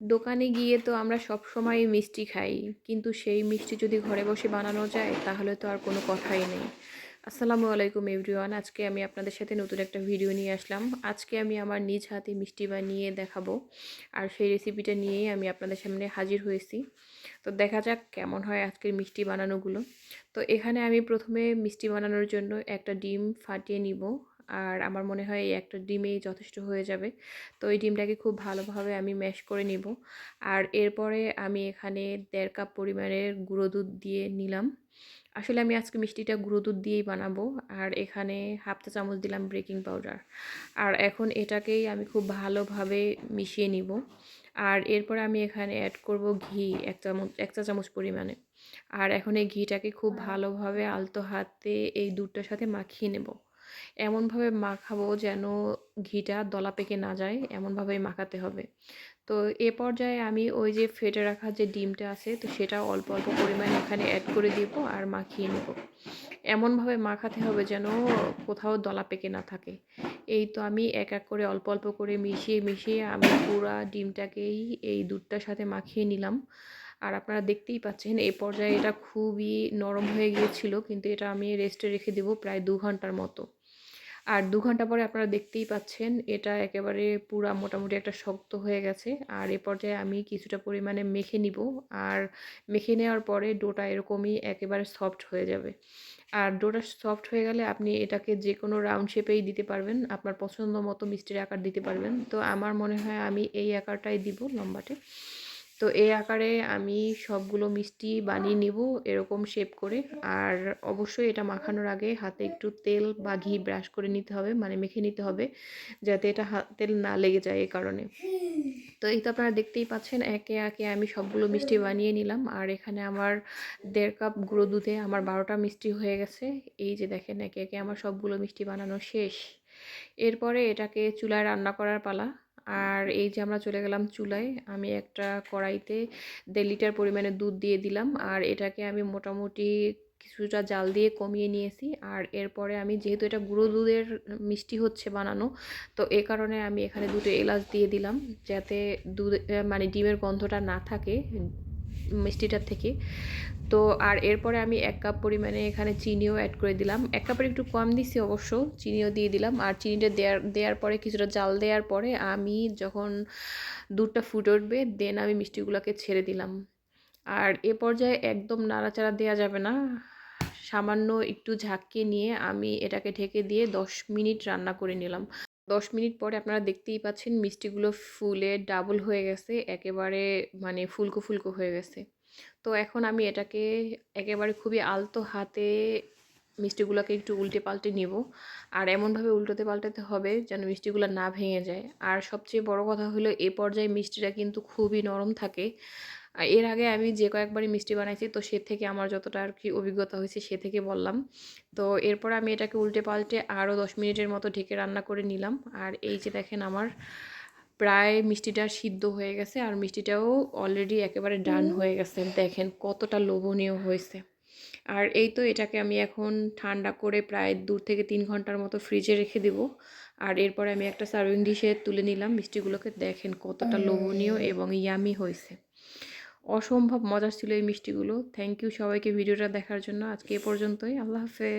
দোকানে গিয়ে তো আমরা সবসময় মিষ্টি খাই। কিন্তু সেই মিষ্টি যদি ঘরে বসে বানানো যায়, তাহলে তো আর কোনো কথাই নেই। আসসালামু আলাইকুম এভরিওয়ান, আজকে আমি আপনাদের সাথে নতুন একটা ভিডিও নিয়ে আসলাম। আজকে আমি আমার নিজ হাতে মিষ্টি বানিয়ে দেখাবো। আর সেই রেসিপিটা নিয়েই আমি আপনাদের সামনে হাজির হয়েছি। তো দেখা যাক কেমন হয় আজকের মিষ্টি বানানোগুলো। তো এখানে আমি প্রথমে মিষ্টি বানানোর জন্য একটা ডিম ফাটিয়ে নিব। আর আমার মনে হয় এই একটা ডিমেই যথেষ্ট হয়ে যাবে। তো এই ডিমটাকে খুব ভালোভাবে আমি ম্যাশ করে নিব। আর এরপরে আমি এখানে দেড় কাপ পরিমাণের গুঁড়ো দুধ দিয়ে নিলাম। আসলে আমি আজকে মিষ্টিটা গুঁড়ো দুধ দিয়েই বানাবো। আর এখানে হাফ চা চামচ দিলাম বেকিং পাউডার। আর এখন এটাকেই আমি খুব ভালোভাবে মিশিয়ে নিব। আর এরপর আমি এখানে অ্যাড করব ঘি, এক চামচ, এক চা চামচ পরিমাণে। আর এখন এই ঘিটাকে খুব ভালোভাবে আলতো হাতে এই দুধটার সাথে মাখিয়ে নেব। এমনভাবে মাখাবো যেন ঘিটা দলা পেকে না যায়, এমনভাবেই মাখাতে হবে। তো এ পর্যায়ে আমি ওই যে ফেটে রাখা যে ডিমটা আছে, তো সেটা অল্প অল্প পরিমাণে এখানে অ্যাড করে দিব আর মাখিয়ে নেব। এমনভাবে মাখাতে হবে যেন কোথাও দলা পেকে না থাকে। এই তো আমি এক এক করে অল্প অল্প করে মিশিয়ে মিশিয়ে আমি পুরা ডিমটাকেই এই দুধটার সাথে মাখিয়ে নিলাম। আর আপনারা দেখতেই পাচ্ছেন এই পর্যায়ে এটা খুবই নরম হয়ে গিয়েছিল, কিন্তু এটা আমি রেস্টে রেখে দেবো প্রায় দু ঘণ্টার মতো। আর দু ঘণ্টা পরে আপনারা দেখতেই পাচ্ছেন, এটা একেবারে পুরা মোটামুটি একটা শক্ত হয়ে গেছে। আর এ পর্যায়ে আমি কিছুটা পরিমাণে মেখে নিব। আর মেখে নেওয়ার পরে ডোটা এরকমই একেবারে সফট হয়ে যাবে। আর ডোটা সফট হয়ে গেলে আপনি এটাকে যে কোনো রাউন্ড শেপেই দিতে পারবেন। আপনার পছন্দ মতো মিষ্টির আকার দিতে পারবেন। তো আমার মনে হয় আমি এই আকারটাই দিব লম্বাটে। তো এই আকারে আমি সবগুলো মিষ্টি বানিয়ে নিব এরকম শেপ করে। আর অবশ্যই এটা মাখানোর আগে হাতে একটু তেল বা ঘি ব্রাশ করে নিতে হবে মানে মেখে নিতে হবে, যাতে এটা তেল না লেগে যায় এই কারণে। তো এই তো আপনারা দেখতেই পাচ্ছেন, একে একে আমি সবগুলো মিষ্টি বানিয়ে নিলাম। আর এখানে আমার দেড় কাপ গুঁড়ো দুধে আমার বারোটা মিষ্টি হয়ে গেছে। এই যে দেখেন, একে একে আমার সবগুলো মিষ্টি বানানো শেষ। এরপরে এটাকে চুলায় রান্না করার পালা। আর এই যে আমরা চলে গেলাম চুলায়, আমি একটা কড়াইতে দেড় লিটার পরিমাণে দুধ দিয়ে দিলাম। আর এটাকে আমি মোটামুটি কিছুটা জাল দিয়ে কমিয়ে নিয়েছি। আর এরপরে আমি যেহেতু এটা গুঁড়ো দুধের মিষ্টি হচ্ছে বানানো, তো এ কারণে আমি এখানে দুটো এলাচ দিয়ে দিলাম। যাতে দুধ মানে ডিমের গন্ধটা না থাকে মিষ্টিটার থেকে। তো আর এরপরে আমি এক কাপ পরিমাণে এখানে চিনিও অ্যাড করে দিলাম। এক কাপের একটু কম দিছি অবশ্য, চিনিও দিয়ে দিলাম। আর চিনিটা দেওয়ার দেওয়ার পরে কিছুটা জাল দেওয়ার পরে আমি যখন দুধটা ফুটে উঠবে দেন আমি মিষ্টিগুলোকে ছেড়ে দিলাম। আর এ পর্যায়ে একদম নাড়াচাড়া দেওয়া যাবে না। সামান্য একটু ঝাঁকিয়ে নিয়ে আমি এটাকে ঢেকে দিয়ে দশ মিনিট রান্না করে নিলাম। দশ মিনিট পরে আপনারা দেখতেই পাচ্ছেন মিষ্টিগুলো ফুলে ডাবল হয়ে গেছে, একেবারে মানে ফুলকো ফুলকো হয়ে গেছে। তো এখন আমি এটাকে একেবারে খুবই আলতো হাতে মিষ্টিগুলোকে একটু উল্টে পাল্টে নিব। আর এমনভাবে উল্টোতে পাল্টাতে হবে যেন মিষ্টিগুলো না ভেঙে যায়। আর সবচেয়ে বড় কথা হলো, এ পর্যায়ে মিষ্টিটা কিন্তু খুবই নরম থাকে। এর আগে আমি যে কয়েকবারই মিষ্টি বানাইছি তো সে থেকে আমার যতটা আর কি অভিজ্ঞতা হয়েছে সে থেকে বললাম। তো এরপর আমি এটাকে উল্টে পাল্টে আরও দশ মিনিটের মতো ঢেকে রান্না করে নিলাম। আর এই যে দেখেন আমার প্রায় মিষ্টিটা সিদ্ধ হয়ে গেছে আর মিষ্টিটাও অলরেডি একেবারে ডান হয়ে গেছে। দেখেন কতটা লোভনীয় হয়েছে। আর এই তো এটাকে আমি এখন ঠান্ডা করে প্রায় দু থেকে তিন ঘণ্টার মতো ফ্রিজে রেখে দেব। আর এরপরে আমি একটা সার্ভিং ডিশে তুলে নিলাম। মিষ্টিগুলোকে দেখেন কতটা লোভনীয় এবং ইয়ামি হয়েছে। অসম্ভব মজার ছিল এই মিষ্টিগুলো। থ্যাংক ইউ সবাইকে ভিডিওটা দেখার জন্য। আজকে এ পর্যন্তই। আল্লাহ হাফেজ।